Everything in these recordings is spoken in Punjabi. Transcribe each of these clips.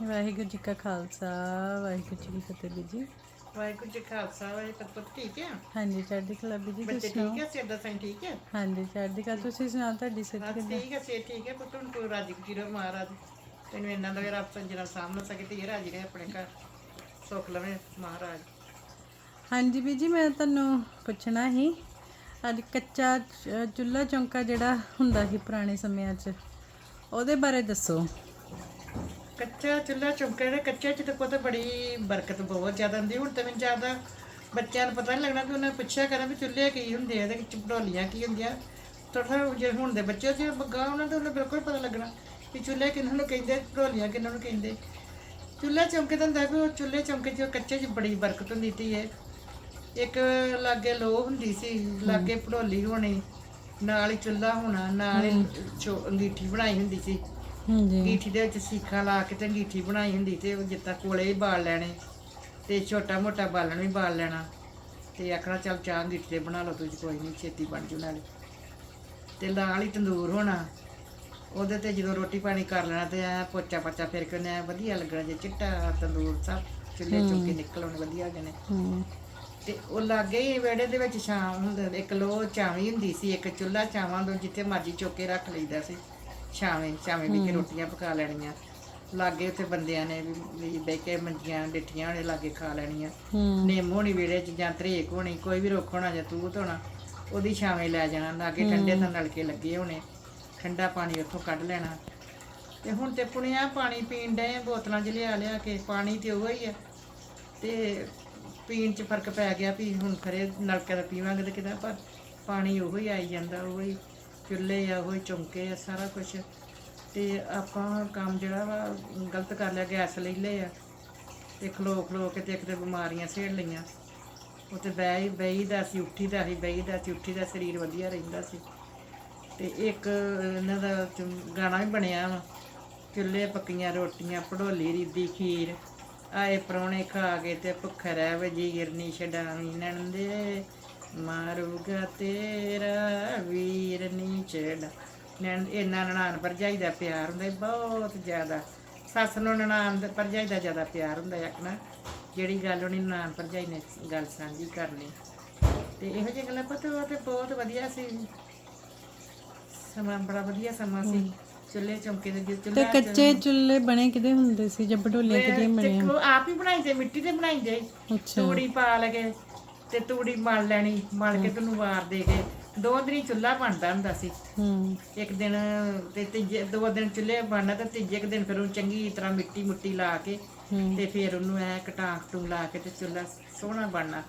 ਵਾਹਿਗੁਰੂ ਜੀ ਕਾ ਖਾਲਸਾ ਵਾਹਿਗੁਰੂ ਜੀ ਕੀ ਫਤਿਹ ਬੀਜੀ। ਵਾਹਿਗੁਰੂ ਜੀ ਕਾ ਖਾਲਸਾ ਵਾਹਿਗੁਰੂ ਜੀ ਕੀ ਫਤਿਹ ਠੀਕ ਹੈ? ਹਾਂਜੀ ਚੜ੍ਹਦੀ ਕਲਾ ਬੀਜੀ ਬੱਚੇ ਤੁਸੀਂ ਸੁਣਾਓ? ਠੀਕ ਹੈ ਸੇਡਾ ਸਾਈਂ ਠੀਕ ਹੈ? ਹਾਂਜੀ ਚੜ੍ਹਦੀ ਕਲਾ ਤੁਸੀਂ ਸੁਣਾਓ ਤੁਹਾਡੀ ਸਿਹਤ ਹਾਂ ਠੀਕ ਹੈ ਸੇ ਠੀਕ ਹੈ ਪੁੱਤ ਹੁਣ ਕੋਈ ਰਾਜੀ ਕੀਰੋ ਮਹਾਰਾਜ? ਤੈਨੂੰ ਇੰਨਾ ਦਾ ਰੱਬ ਸੰਜਣਾ ਸਾਹਮਣੇ ਸਕੇ ਤੇ ਇਹ ਰਾਜੀ ਰਹੇ ਆਪਣੇ ਘਰ। ਸੁੱਖ ਲਵੇ ਮਹਾਰਾਜ। ਹਾਂਜੀ ਬੀਜੀ ਮੈਂ ਤੁਹਾਨੂੰ ਪੁੱਛਣਾ ਸੀ ਅੱਜ ਕੱਚਾ ਚ- ਚੁੱਲ੍ਹਾ ਚੌਂਕਾ ਜਿਹੜਾ ਹੁੰਦਾ ਸੀ ਪੁਰਾਣੇ ਸਮਿਆਂ 'ਚ ਉਹਦੇ ਬਾਰੇ ਦੱਸੋ। ਕੱਚਾ ਚੁੱਲ੍ਹਾ ਚੌਂਕਾ ਦੇ ਕੱਚੇ ਚ ਤਾਂ ਪੁੱਤ ਬੜੀ ਬਰਕਤ ਬਹੁਤ ਜ਼ਿਆਦਾ ਹੁੰਦੀ ਹੁਣ ਤਾਂ ਮੈਨੂੰ ਜ਼ਿਆਦਾ ਬੱਚਿਆਂ ਨੂੰ ਪਤਾ ਨਹੀਂ ਲੱਗਣਾ ਵੀ ਉਹਨਾਂ ਨੇ ਪੁੱਛਿਆ ਕਰਾਂ ਵੀ ਚੁੱਲ੍ਹੇ ਕੀ ਹੁੰਦੇ ਆ ਤੇ ਚਪੜੋਲੀਆਂ ਕੀ ਹੁੰਦੀਆਂ। ਥੋੜਾ ਜੇ ਹੁਣ ਦੇ ਬੱਚੇ ਜੇ ਬੱਗਾ ਉਹਨਾਂ ਤੋਂ ਉਹਨੂੰ ਬਿਲਕੁਲ ਪਤਾ ਲੱਗਣਾ ਵੀ ਚੁੱਲ੍ਹੇ ਕਿਹਨਾਂ ਨੂੰ ਕਹਿੰਦੇ ਚਪੜੋਲੀਆਂ ਕਿਹਨਾਂ ਨੂੰ ਕਹਿੰਦੇ। ਚੁੱਲ੍ਹਾ ਚੌਂਕੇ ਦਾ ਹੁੰਦਾ ਵੀ ਉਹ ਚੁੱਲ੍ਹੇ ਚੌਂਕੇ 'ਚ ਕੱਚੇ 'ਚ ਬੜੀ ਬਰਕਤ ਹੁੰਦੀ ਤੀ ਹੈ ਇੱਕ ਲਾਗੇ ਲੋਹ ਹੁੰਦੀ ਸੀ ਲਾਗੇ ਭੜੋਲੀ ਹੋਣੀ ਨਾਲ ਹੀ ਚੁੱਲ੍ਹਾ ਹੋਣਾ ਨਾਲ ਹੀ ਛੋ- ਅੰਗੀਠੀ ਬਣਾਈ ਹੁੰਦੀ ਸੀ। ਹਾਂਜੀ। ਅੰਗੀਠੀ ਦੇ ਵਿੱਚ ਸੀਖਾਂ ਲਾ ਕੇ ਤੇ ਅੰਗੀਠੀ ਬਣਾਈ ਹੁੰਦੀ ਤੇ ਉਹ ਜਿੱਦਾਂ ਕੋਲੇ ਹੀ ਬਾਲ ਲੈਣੇ ਤੇ ਛੋਟਾ ਮੋਟਾ ਬਾਲਣ ਵੀ ਬਾਲ ਲੈਣਾ ਤੇ ਆਖਣਾ ਚੱਲ ਚਾਹ ਅੰਗੀਠੀ ਤੇ ਬਣਾ ਲਓ ਤੁਸੀਂ ਕੋਈ ਨਹੀਂ ਛੇਤੀ ਬਣ ਜੂ ਨਾਲੇ। ਤੇ ਨਾਲ ਹੀ ਤੰਦੂਰ ਹੋਣਾ ਉਹਦੇ ਤੇ ਜਦੋਂ ਰੋਟੀ ਪਾਣੀ ਕਰ ਲੈਣਾ ਤੇ ਐ ਪੋਚਾ ਪੱਚਾ ਫਿਰ ਕੇ ਉਹਨੇ ਐਂ ਵਧੀਆ ਲੱਗਣਾ ਜੇ ਚਿੱਟਾ ਤੰਦੂਰ ਸਭ ਚੁੱਲ੍ਹੇ ਚੌਂਕੇ ਨਿਕਲ ਆਉਣੇ ਵਧੀਆ ਜਣੇ। ਹੂੰ। ਤੇ ਉਹ ਲਾਗੇ ਹੀ ਵਿਹੜੇ ਦੇ ਵਿੱਚ ਛਾਂ ਹੁੰਦਾ ਇੱਕ ਲੋ ਚਾਵੀ ਹੁੰਦੀ ਸੀ ਇੱਕ ਚੁੱਲ੍ਹਾ ਚਾਵਾਂ ਤੋਂ ਜਿੱਥੇ ਮਰਜ਼ੀ ਚੋਕੇ ਰੱਖ ਲਈਦਾ ਸੀ। ਛਾਵੇਂ ਛਾਵੇਂ ਵਿੱਚ ਰੋਟੀਆਂ ਪਕਾ ਲੈਣੀਆਂ। ਲਾਗੇ ਉੱਥੇ ਬੰਦਿਆਂ ਨੇ ਵੀ ਵੀ ਬਹਿ ਕੇ ਮੰਜੀਆਂ ਡਿੱਠੀਆਂ ਹੋਣੇ ਲਾਗੇ ਖਾ ਲੈਣੀਆਂ। ਨਿੰਮ ਹੋਣੀ ਵਿਹੜੇ 'ਚ ਜਾਂ ਤਰੇਕ ਹੋਣੀ ਕੋਈ ਵੀ ਰੁੱਖ ਹੋਣਾ ਜਾਂ ਤੂਤ ਹੋਣਾ ਉਹਦੀ ਛਾਵੇਂ ਲੈ ਜਾਣਾ। ਲਾਗੇ ਠੰਡੇ ਤਾਂ ਨਲਕੇ ਲੱਗੇ ਹੋਣੇ। ਠੰਡਾ ਪਾਣੀ ਉੱਥੋਂ ਕੱਢ ਲੈਣਾ। ਤੇ ਹੁਣ ਤੇ ਪੁਣਿਆ ਪਾਣੀ ਪੀਣ ਡਏ ਬੋਤਲਾਂ 'ਚ ਲਿਆ ਲਿਆ ਕੇ। ਪਾਣੀ ਤੇ ਉਹ ਹੀ ਆ। ਤੇ ਪੀਣ 'ਚ ਫ਼ਰਕ ਪੈ ਗਿਆ ਵੀ ਹੁਣ ਖਰੇ ਨਲਕੇ ਦਾ ਪੀਵਾਂਗੇ ਤੇ ਕਿਦਾ ਪਰ ਪਾਣੀ ਉਹੋ ਹੀ ਆਈ ਜਾਂਦਾ ਉਹੋ ਹੀ ਚੁੱਲ੍ਹੇ ਆ, ਉਹ ਹੀ ਚੌਂਕੇ ਆ, ਸਾਰਾ ਕੁਝ ਤੇ ਆਪਾਂ ਕੰਮ ਜਿਹੜਾ ਵਾ, ਗਲਤ ਕਰ ਲਿਆ, ਗੈਸ ਲੈ ਲਏ ਆ। ਤੇ ਖਲੋ ਖਲੋ ਕੇ ਤੇ ਇੱਕ ਤੇ ਬਿਮਾਰੀਆਂ ਛੇੜ ਲਈਆਂ। ਉਹ ਤੇ ਬਹਿ ਬਈ ਦਾ ਸੀ, ਉੱਠੀ ਦਾ ਸੀ ਬਈ ਦਾ ਸੀ, ਉੱਠੀ ਦਾ ਸਰੀਰ ਵਧੀਆ ਰਹਿੰਦਾ ਸੀ। ਤੇ ਇੱਕ ਇਹਨਾਂ ਦਾ ਗਾਣਾ ਵੀ ਬਣਿਆ ਵਾ। ਚੁੱਲ੍ਹੇ ਪੱਕੀਆਂ ਰੋਟੀਆਂ, ਭੜੋਲੀ ਰੀਦੀ ਖੀਰ। ਆਏ ਪਰੌਣੇ ਖਾ ਕੇ ਤੇ ਭੁੱਖ ਰਹਿ ਵਜੀਰ ਨੀ ਛਡਾਵੀਂ ਨਣਦੇ। ਮਾਰੂਗਾ ਤੇਰਾ ਵੀਰ ਨੀ ਛੜਾ ਇਹਨਾਂ ਨਨਾਣ ਭਰਜਾਈ ਦਾ ਪਿਆਰ ਹੁੰਦਾ ਬਹੁਤ ਜ਼ਿਆਦਾ। ਸੱਸ ਨੂੰ ਨਨਾਣ ਦੇ ਭਰਜਾਈ ਦਾ ਜ਼ਿਆਦਾ ਪਿਆਰ ਹੁੰਦਾ ਆਖਣਾ ਜਿਹੜੀ ਗੱਲ ਉਹਨੇ ਨਨਾਣ ਭਰਜਾਈ ਨੇ ਗੱਲ ਸਾਂਝੀ ਕਰਨੀ ਤੇ ਇਹੋ ਜਿਹੀ ਗੱਲਾਂ ਪਤਾ ਉਹ ਤੇ ਬਹੁਤ ਵਧੀਆ ਸੀ। ਸਮਾਂ ਬੜਾ ਵਧੀਆ ਸਮਾਂ ਸੀ। ਚੁੱਲ੍ਹੇ ਚੌਂਕੇ ਦੇ ਤੇ ਚੁੱਲ੍ਹੇ ਕੱਚੇ ਚੁੱਲ੍ਹੇ ਬਣੇ ਕਿਦੇ ਹੁੰਦੇ ਸੀ ਜਾਂ ਬਡੋਲੀਆਂ ਕਿਦੀਆਂ ਬਣੀਆਂ ਉਹ ਆਪ ਹੀ ਬਣਾਈਦੇ ਮਿੱਟੀ ਦੇ ਬਣਾਈਦੇ ਅੱਛਾ। ਤੂੜੀ ਪਾ ਲਗੇ। ਤੇ ਤੂੜੀ ਮਲ ਲੈਣੀ ਮਲ ਕੇ ਤੈਨੂੰ ਵਾਰ ਦੇ ਕੇ। ਦੋ ਦਿਨ ਚੁੱਲ੍ਹਾ ਬਣਦਾ ਹੁੰਦਾ ਸੀ। ਹੂੰ। ਇੱਕ ਦਿਨ ਤੇ ਤੀਜੇ ਦੋ ਦਿਨ ਚੁੱਲ੍ਹੇ ਬਣਨਾ ਤੇ ਤੀਜੇ ਕੁ ਦਿਨ ਫਿਰ ਉਹਨੂੰ ਚੰਗੀ ਤਰ੍ਹਾਂ ਮਿੱਟੀ ਮੁੱਟੀ ਲਾ ਕੇ ਤੇ ਫਿਰ ਉਹਨੂੰ ਐ ਕਟਾਂਕ ਟੂ ਲਾ ਕੇ ਤੇ ਚੁੱਲ੍ਹਾ ਸੋਹਣਾ ਬਣਨਾ।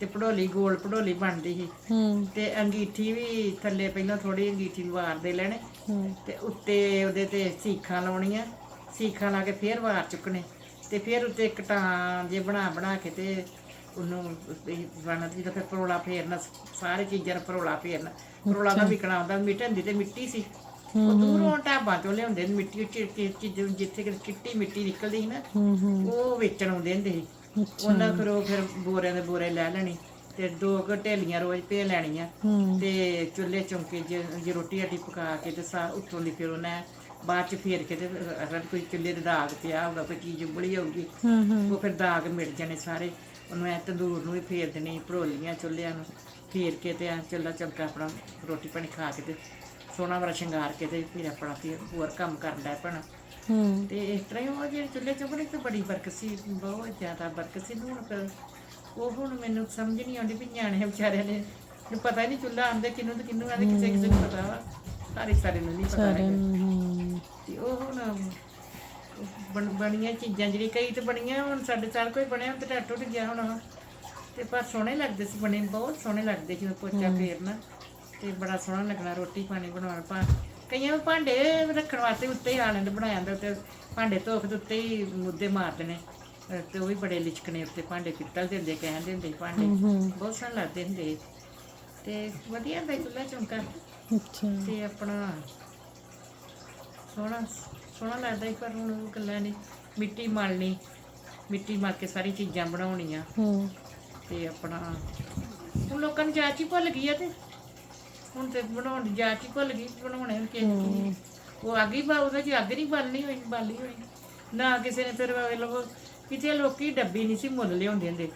ਤੇ ਪੜੋਲੀ ਗੋਲ ਪੜੋਲੀ ਬਣਦੀ ਸੀ। ਹੂੰ। ਤੇ ਅੰਗੀਠੀ ਵੀ ਥੱਲੇ ਪਹਿਲਾਂ ਥੋੜੀ ਅੰਗੀਠੀ ਵਾਰ ਦੇ ਲੈਣੇ। ਤੇ ਉੱਤੇ ਉਹਦੇ ਤੇ ਸੀਖਾਂ ਲਾਉਣੀਆਂ। ਸੀਖਾਂ ਲਾ ਕੇ ਫੇਰ ਵਾਰ ਚੁੱਕਣੇ। ਤੇ ਫੇਰ ਉੱਤੇ ਕਟਾਂ ਜੇ ਬਣਾ ਬਣਾ ਕੇ ਤੇ ਉਹਨੂੰ ਬਣਾ ਤੇ ਫਿਰ ਪਰੋਲਾ ਫੇਰਨਾ ਸਾਰੇ ਚੀਜ਼ਾਂ ਪਰੋਲਾ ਫੇਰਨਾ। ਪਰੋਲਾ ਦਾ ਵਿਕਣਾ ਹੁੰਦਾ ਮਿੱਟੀ ਹੁੰਦੀ ਤੇ ਮਿੱਟੀ ਸੀ। ਉਹ ਦੂਰੋਂ ਢਾਬਾਂ ਚੋਂ ਲਿਆਉਂਦੇ ਨੇ ਮਿੱਟੀ ਚ ਚੀਜ਼ ਜਿੱਥੇ ਕਿ ਚਿੱਟੀ ਮਿੱਟੀ ਨਿਕਲਦੀ ਸੀ ਨਾ ਉਹ ਵੇਚਣ ਆਉਂਦੇ ਹੁੰਦੇ ਸੀ। ਉਹਨਾਂ ਫਿਰ ਉਹ ਫਿਰ ਬੋਰਿਆਂ ਦੇ ਬੋਰੇ ਲੈ ਲੈਣੀ ਤੇ ਦੋ ਢੇਲੀਆਂ ਰੋਜ਼ ਭੇ ਲੈਣੀਆਂ। ਤੇ ਚੁੱਲ੍ਹੇ ਚੌਂਕੇ ਜੇ ਰੋਟੀ ਆਟੀ ਪਕਾ ਕੇ ਤੇ ਸਾ ਉੱਤੋਂ ਦੀ ਫਿਰ ਉਹਨੇ ਬਾਅਦ ਚ ਫੇਰ ਕੇ ਤੇ ਅਗਰ ਕੋਈ ਚੁੱਲ੍ਹੇ ਦੇ ਦਾਗ ਪਿਆ ਹੋਊਗਾ ਕੋਈ ਚੀਜ਼ ਉਬਲੀ ਹੋਊਗੀ ਉਹ ਫਿਰ ਦਾਗ ਮਿਟ ਜਾਣੇ ਸਾਰੇ। ਉਹਨੂੰ ਐ ਤੰਦੂਰ ਨੂੰ ਵੀ ਫੇਰ ਦੇਣੀ ਭੜੋਲੀਆਂ ਚੁੱਲ੍ਹਿਆਂ ਨੂੰ ਫੇਰ ਕੇ ਤੇ ਐ ਚੁੱਲ੍ਹਾ ਚੌਂਕਾ ਆਪਣਾ ਰੋਟੀ ਪਾਣੀ ਖਾ ਕੇ ਤੇ ਸੋਹਣਾ ਬੜਾ ਸ਼ਿੰਗਾਰ ਕੇ ਤੇ ਫਿਰ ਆਪਣਾ ਫਿਰ ਹੋਰ ਕੰਮ ਕਰਨ ਦਾ ਪੈਣਾ। ਹੂੰ। ਤੇ ਇਸ ਤਰ੍ਹਾਂ ਹੀ ਉਹ ਜਿਹੜੇ ਚੁੱਲ੍ਹੇ ਚੌਂਕੇ ਤੇ ਬੜੀ ਬਰਕਤ ਸੀ ਬਹੁਤ ਜ਼ਿਆਦਾ ਬਰਕਤ ਸੀ। ਹੁਣ ਫਿਰ ਉਹ ਹੁਣ ਮੈਨੂੰ ਸਮਝ ਨਹੀਂ ਆਉਂਦੀ ਵੀ ਨਿਆਣੇ ਵਿਚਾਰਿਆਂ ਨੇ ਨੂੰ ਪਤਾ ਹੀ ਨਹੀਂ ਚੁੱਲ੍ਹਾ ਆਂਦੇ ਕਿਹਨੂੰ ਤੇ ਕਿਹਨੂੰ ਆਂਦੇ ਕਿਸੇ ਕਿਸੇ ਨੂੰ ਪਤਾ ਵਾ। ਸਾਰੇ ਸਾਰੇ ਨੂੰ ਨਹੀਂ ਪਤਾ ਹੈਗਾ। ਤੇ ਉਹ ਹੁਣ ਬਣ- ਬਣੀਆਂ ਚੀਜ਼ਾਂ ਜਿਹੜੀ ਕਈ ਤੇ ਬਣੀਆਂ ਹੁਣ ਸਾਡੇ ਸਾਲ ਕੋਈ ਬਣਿਆ ਹੁਣ ਤੇ ਟੱਟ ਟੁੱਟ ਗਿਆ ਹੁਣ ਤੇ ਪਰ ਸੋਹਣੇ ਲੱਗਦੇ ਸੀ ਬਣੇ ਬਹੁਤ ਸੋਹਣੇ ਲੱਗਦੇ ਜਦੋਂ ਪੋਚਾ ਫੇਰਨਾ। ਤੇ ਬੜਾ ਸੋਹਣਾ ਲੱਗਣਾ ਰੋਟੀ ਪਾਣੀ ਬਣਾਉਣ ਪਾ ਕਈਆਂ ਨੂੰ ਭਾਂਡੇ ਰੱਖਣ ਵਾਸਤੇ ਉੱਤੇ ਹੀ ਆਲੰਦ ਬਣਾਇਆ ਜਾਂਦਾ ਤੇ ਭਾਂਡੇ ਧੋਖ ਦੇ ਉੱਤੇ ਹੀ ਮੁੱਦੇ ਮਾਰ ਦੇਣੇ। ਅਹ ਤੇ ਉਹ ਵੀ ਬੜੇ ਲਿਚਕਣੇ ਉੱਤੇ ਭਾਂਡੇ ਪਿੱਤਲ ਦੇ ਹੁੰਦੇ ਕਹਿੰਦੇ ਹੁੰਦੇ ਸੀ ਭਾਂਡੇ। ਬਹੁਤ ਸੋਹਣੇ ਲੱਗਦੇ ਹੁੰਦੇ ਤੇ ਵਧੀਆ ਹੁੰਦਾ ਸੀ ਚੁੱਲ੍ਹਾ ਚੌਂਕਾ। ਅੱਛਾ। ਤੇ ਆਪਣਾ ਸੋਹਣਾ ਸੋਹਣਾ ਲੱਗਦਾ ਸੀ ਪਰ ਹੁਣ ਉਹ ਗੱਲਾਂ ਨਹੀਂ ਮਿੱਟੀ ਮਲਣੀ ਮਿੱਟੀ ਮਲ ਕੇ ਸਾਰੀ ਚੀਜ਼ਾਂ ਬਣਾਉਣੀਆਂ। ਹੂੰ। ਤੇ ਆਪਣਾ ਹੁਣ ਲੋਕਾਂ ਨੂੰ ਜਾਚ ਹੀ ਭੁੱਲ ਗਈ ਆ ਤੇ। ਹੁਣ ਤੇ ਬਣਾਉਣ ਦੀ ਜਾਚ ਹੀ ਭੁੱਲ ਗਈ ਬਣਾਉਣੇ ਕਿ ਉਹ ਅੱਗ ਹੀ ਬਾ ਉਹਦੇ ਚ ਅੱਗ ਨਹੀਂ ਬਾਲਣੀ ਹੋਈ ਬਾਲੀ ਹੋਈ। ਨਾ ਕਿਸੇ ਨੇ ਫਿਰ ਲੋ ਕਿਤੇ ਲੋਕੀ ਡੱਬੀ ਨਹੀਂ ਸੀ ਮੁੱਲ ਲਿਆਉਂਦੇ ਹੁੰਦੇ।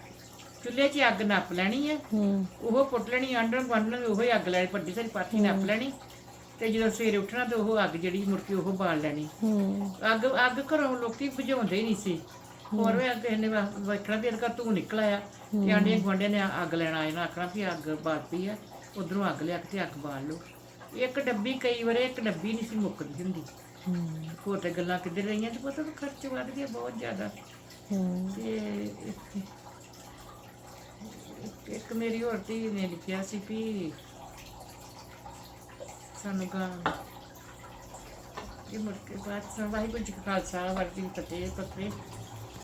ਚੁੱਲ੍ਹੇ 'ਚ ਅੱਗ ਨੱਪ ਲੈਣੀ ਹੈ ਹੂੰ। ਉਹ ਪੁੱਟ ਲੈਣੀ ਗੁਆਂਢਣ ਵੀ ਉਹੀ ਅੱਗ ਲੈ ਵੱਡੀ ਸਾਰੀ ਪਾਥੀ ਨੱਪ ਲੈਣੀ। ਤੇ ਜਦੋਂ ਸਵੇਰੇ ਉੱਠਣਾ ਤੇ ਉਹ ਅੱਗ ਜਿਹੜੀ ਮੁੜ ਕੇ ਉਹ ਬਾਲ ਲੈਣੀ। ਹੂੰ। ਅੱਗ ਅੱਗ ਘਰੋਂ ਲੋਕੀ ਬੁਝਾਉਂਦੇ ਹੀ ਨਹੀਂ ਸੀ। ਹੋਰ ਵੀ ਕਿਸੇ ਨੇ ਵੇਖਣਾ ਵੀ ਘਰ ਤੂੰ ਨਿਕਲ ਆਇਆ ਤੇ ਆਂਡੀਆਂ ਗੁਆਂਢੀਆਂ ਨੇ ਅੱਗ ਲੈਣ ਆਏ ਨਾ ਆਖਣਾ ਵੀ ਅੱਗ ਬਾਲ ਪਈ ਆ ਉਧਰੋਂ ਅੱਗ ਲਿਆ ਕੇ ਤੇ ਅੱਗ ਬਾਲ ਲਓ। ਇੱਕ ਡੱਬੀ ਕਈ ਵਾਰੇ ਇੱਕ ਡੱਬੀ ਨਹੀਂ ਸੀ ਮੁੱਕਦੀ ਹੁੰਦੀ। ਹੂੰ। ਹੋਰ ਤੇ ਗੱਲਾਂ ਕਿੱਧਰ ਰਹੀਆਂ ਤੇ ਪਤਾ ਖਰਚ ਵੱਧ ਗਿਆ ਬਹੁਤ ਜ਼ਿਆਦਾ। ਹੂੰ। ਤੇ ਇੱਕ- ਇੱਕ ਮੇਰੀ ਹੋਰ ਧੀ ਨੇ ਲਿਖਿਆ ਸੀ ਵੀ ਸਾਨੂੰ ਗਾ ਇਹ ਮੁੜ ਕੇ ਬਾਅਦ ਵਾਹਿਗੁਰੂ ਜੀ ਕਾ ਖਾਲਸਾ, ਵਾਹਿਗੁਰੂ ਜੀ ਕੀ ਫਤਿਹ, ਪੱਤਰੇ